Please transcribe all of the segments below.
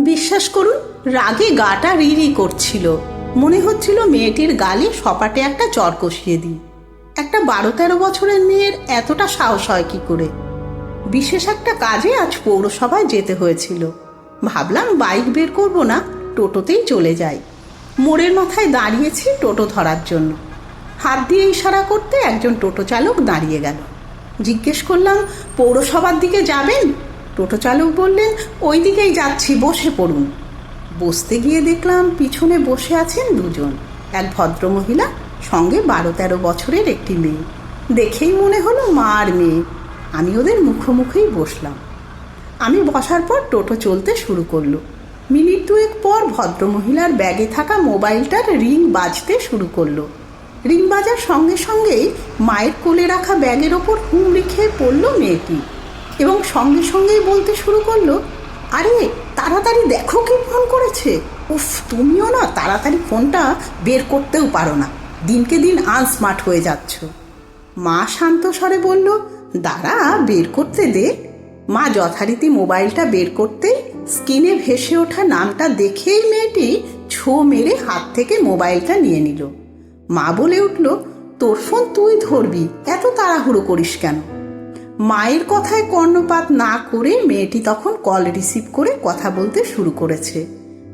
বিশ্বাস করুন, রাগে গাটা রিরি করছিল। মনে হচ্ছিল মেয়েটির গালে সপাটে একটা চর কষিয়ে দিই। একটা বারো তেরো বছরের মেয়ের এতটা সাহস হয় কি করে? বিশেষ একটা কাজে আজ পৌরসভায় যেতে হয়েছিল। ভাবলাম বাইক বের করব না, টোটোতেই চলে যাই। মোড়ের মাথায় দাঁড়িয়েছি টোটো ধরার জন্য। হাত দিয়ে ইশারা করতে একজন টোটো চালক দাঁড়িয়ে গেল। জিজ্ঞেস করলাম, পৌরসভার দিকে যাবেন? টোটো চালক বললেন ওই দিকেই যাচ্ছি, বসে পড়ুন। বসতে গিয়ে দেখলাম পিছনে বসে আছেন দুজন। এক ভদ্রমহিলা, সঙ্গে বারো তেরো বছরের একটি মেয়ে। দেখেই মনে হলো মা আর মেয়ে। আমি ওদের মুখোমুখিই বসলাম। আমি বসার পর টোটো চলতে শুরু করল। মিনিট দুয়েক পর ভদ্রমহিলার ব্যাগে থাকা মোবাইলটার রিং বাজতে শুরু করল। রিং বাজার সঙ্গে সঙ্গেই মায়ের কোলে রাখা ব্যাগের ওপর হুমড়ি খেয়ে পড়ল মেয়েটি। এবং সঙ্গে সঙ্গেই বলতে শুরু করল, আরে, তাড়াতাড়ি দেখো কি ফোন করেছে। উফ, তুমিও না, তাড়াতাড়ি ফোনটা বের করতেও পারো না। দিনকে দিন আনস্মার্ট হয়ে যাচ্ছ। মা শান্ত স্বরে বলল, দাঁড়া, বের করতে দে। মা যথারীতি মোবাইলটা বের করতেই স্ক্রিনে ভেসে ওঠা নামটা দেখেই মেয়েটি ছো মেরে হাত থেকে মোবাইলটা নিয়ে নিল। মা বলে উঠল, তোর ফোন তুই ধরবি, এত তাড়াহুড়ো করিস কেন? মায়ের কথায় কর্ণপাত না করে মেয়েটি তখন কল রিসিভ করে কথা বলতে শুরু করেছে।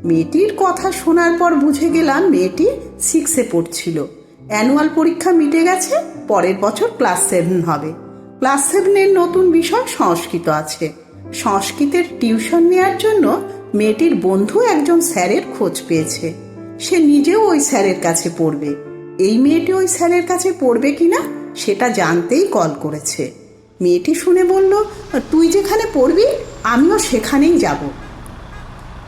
মেয়েটির কথা শোনার পর বুঝে গেলাম মেয়েটি সিক্সে পড়ছিল। অ্যানুয়াল পরীক্ষা মিটে গেছে, পরের বছর ক্লাস সেভেন হবে। ক্লাস সেভেনের নতুন বিষয় সংস্কৃত আছে। সংস্কৃতের টিউশন নেওয়ার জন্য মেয়েটির বন্ধু একজন স্যারের খোঁজ পেয়েছে। সে নিজেও ওই স্যারের কাছে পড়বে। এই মেয়েটি ওই স্যারের কাছে পড়বে কিনা সেটা জানতেই কল করেছে। মেয়েটি শুনে বলল, তুই যেখানে পড়বি, আমিও সেখানেই যাব।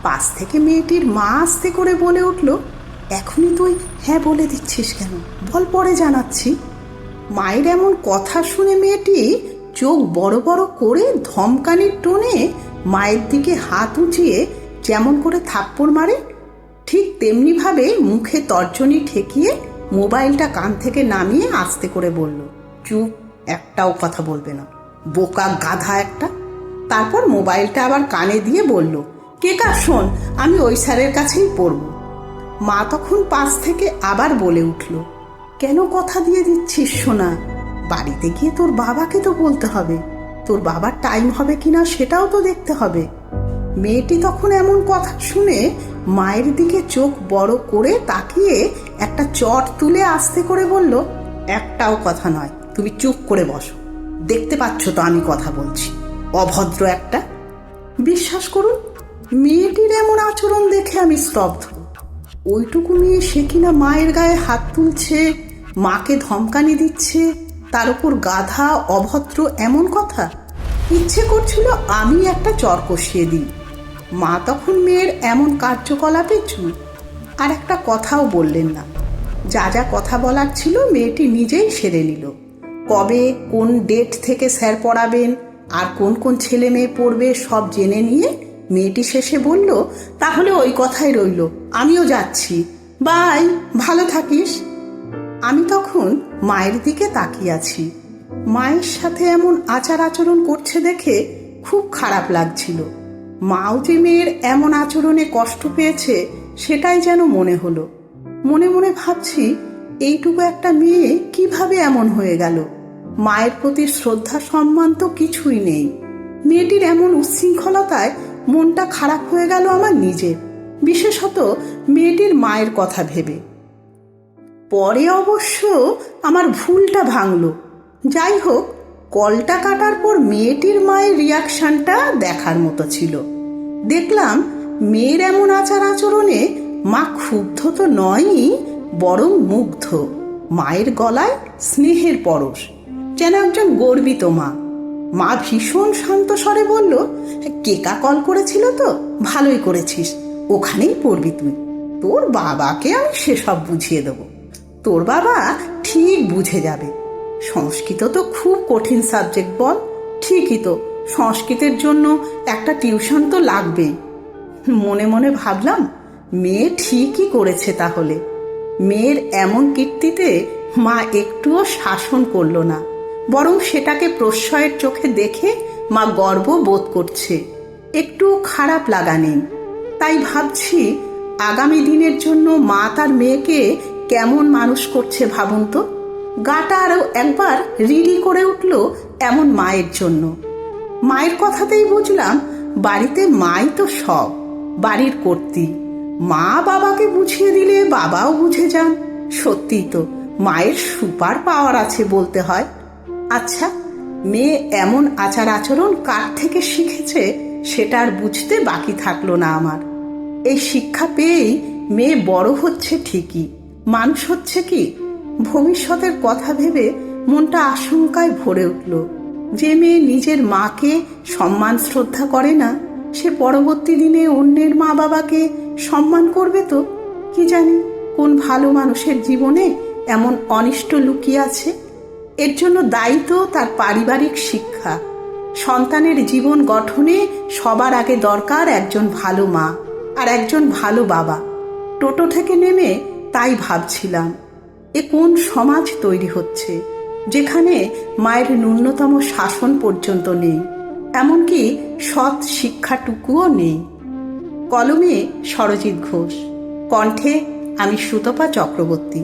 পাশ থেকে মেয়েটির মা আস্তে করে বলে উঠল, এখনই তুই হ্যাঁ বলে দিচ্ছিস কেন? বল পরে জানাচ্ছি। মায়ের এমন কথা শুনে মেয়েটি চোখ বড় বড় করে ধমকানির টোনে মায়ের দিকে হাত উঁচিয়ে যেমন করে থাপ্পড় মারে, ঠিক তেমনিভাবে মুখে তর্জনী ঠেকিয়ে মোবাইলটা কান থেকে নামিয়ে আস্তে করে বলল, চুপ একটাও কথা বলবে না। বোকা গাধা একটা। তারপর মোবাইলটা আবার কানে দিয়ে বলল, কে কার শোন, আমি ওই স্যারের কাছেই পড়ব। মা তখন পাশ থেকে আবার বলে উঠল, কেন কথা দিয়ে দিচ্ছিস সোনা? বাড়িতে গিয়ে তোর বাবাকে তো বলতে হবে। তোর বাবার টাইম হবে কিনা সেটাও তো দেখতে হবে। মেয়েটি তখন এমন কথা শুনে মায়ের দিকে চোখ বড় করে তাকিয়ে একটা চট তুলে আস্তে করে বলল, একটাও কথা নয়। তুমি চুপ করে বসো। দেখতে পাচ্ছ তো আমি কথা বলছি। অভদ্র একটা। বিশ্বাস করুন, মেয়েটির এমন আচরণ দেখে আমি স্তব্ধ। ওইটুকু মেয়ে সে কিনা মায়ের গায়ে হাত তুলছে, মাকে ধমকানি দিচ্ছে, তার উপর গাধা, অভদ্র এমন কথা? ইচ্ছে করছিল আমি একটা চর কষিয়ে দিই। মা তখন মেয়ের এমন কার্যকলাপে চুপ। আর একটা কথাও বললেন না। যা যা কথা বলার ছিল মেয়েটি নিজেই সেরে নিল। কবে কোন ডেট থেকে স্যার পড়াবেন, আর কোন কোন ছেলে মেয়ে পড়বে, সব জেনে নিয়ে মেয়েটি শেষে বলল, তাহলে ওই কথাই রইল, আমিও যাচ্ছি। বাই, ভালো থাকিস। আমি তখন মায়ের দিকে তাকিয়ে আছি। মায়ের সাথে এমন আচার আচরণ করছে দেখে খুব খারাপ লাগছিল। মাও যে মেয়ের এমন আচরণে কষ্ট পেয়েছে, সেটাই যেন মনে হলো। মনে মনে ভাবছি, এইটুকু একটা মেয়ে কীভাবে এমন হয়ে গেল? মায়ের প্রতি শ্রদ্ধা, সম্মান তো কিছুই নেই। মেয়েটির এমন উচ্ছৃঙ্খলতায় মনটা খারাপ হয়ে গেল আমার নিজের। বিশেষত মেয়েটির মায়ের কথা ভেবে। পরে অবশ্য আমার ভুলটা ভাঙল। যাই হোক, কলটা কাটার পর মেয়েটির মায়ের রিয়াকশনটা দেখার মতো ছিল। দেখলাম মেয়ের এমন আচার আচরণে মা ক্ষুব্ধ তো নয়ই, বরং মুগ্ধ। মায়ের গলায় স্নেহের পরশ। যেন একজন গর্বিত মা। মা ভীষণ শান্ত স্বরে বলল কেকা কল করেছিল তো? ভালোই করেছিস। ওখানেই পড়বি তুই। তোর বাবাকে আমি সেসব বুঝিয়ে দেবো। তোর বাবা ঠিক বুঝে যাবে। সংস্কৃত তো খুব কঠিন সাবজেক্ট বল। ঠিকই তো, সংস্কৃতের জন্য একটা টিউশন তো লাগবেই। মনে মনে ভাবলাম, মেয়ে ঠিকই করেছে তাহলে। মেয়ের এমন কীর্তিতে মা একটুও শাসন করল না। বরং সেটাকে প্রশ্রয়ের চোখে দেখে মা গর্ব বোধ করছে। একটু খারাপ লাগা নেই। তাই ভাবছি আগামী দিনের জন্য মা তার মেয়েকে কেমন মানুষ করছে ভাবুন তো? গাটা আরও একবার রিডি করে উঠল এমন মায়ের জন্য। মায়ের কথাতেই বুঝলাম বাড়িতে মাই তো সব, বাড়ির কর্তি। মা বাবাকে বুঝিয়ে দিলে বাবাও বুঝে যান। সত্যিই তো মায়ের সুপার পাওয়ার আছে বলতে হয়। আচ্ছা মেয়ে এমন আচার আচরণ কার থেকে শিখেছে সেটা আর বুঝতে বাকি থাকল না আমার। এই শিক্ষা পেয়েই মেয়ে বড় হচ্ছে ঠিকই, মানুষ হচ্ছে কি? ভবিষ্যতের কথা ভেবে মনটা আশঙ্কায় ভরে উঠল। যে মেয়ে নিজের মাকে সম্মান শ্রদ্ধা করে না, সে পরবর্তী দিনে অন্যের মা বাবাকে সম্মান করবে তো? কি জানি, কোন ভালো মানুষের জীবনে এমন অনিষ্ট লুকিয়ে আছে? এর জন্য দায়ী তো তার পারিবারিক শিক্ষা। সন্তানের জীবন গঠনে সবার আগে দরকার একজন ভালো মা আর একজন ভালো বাবা। টোটো থেকে নেমে তাই ভাবছিলাম, এ কোন সমাজ তৈরি হচ্ছে যেখানে মায়ের ন্যূনতম শাসন পর্যন্ত নেই, এমনকি সৎ শিক্ষাটুকুও নেই? কলমে সরজিৎ ঘোষ, কণ্ঠে আমি সুতপা চক্রবর্তী।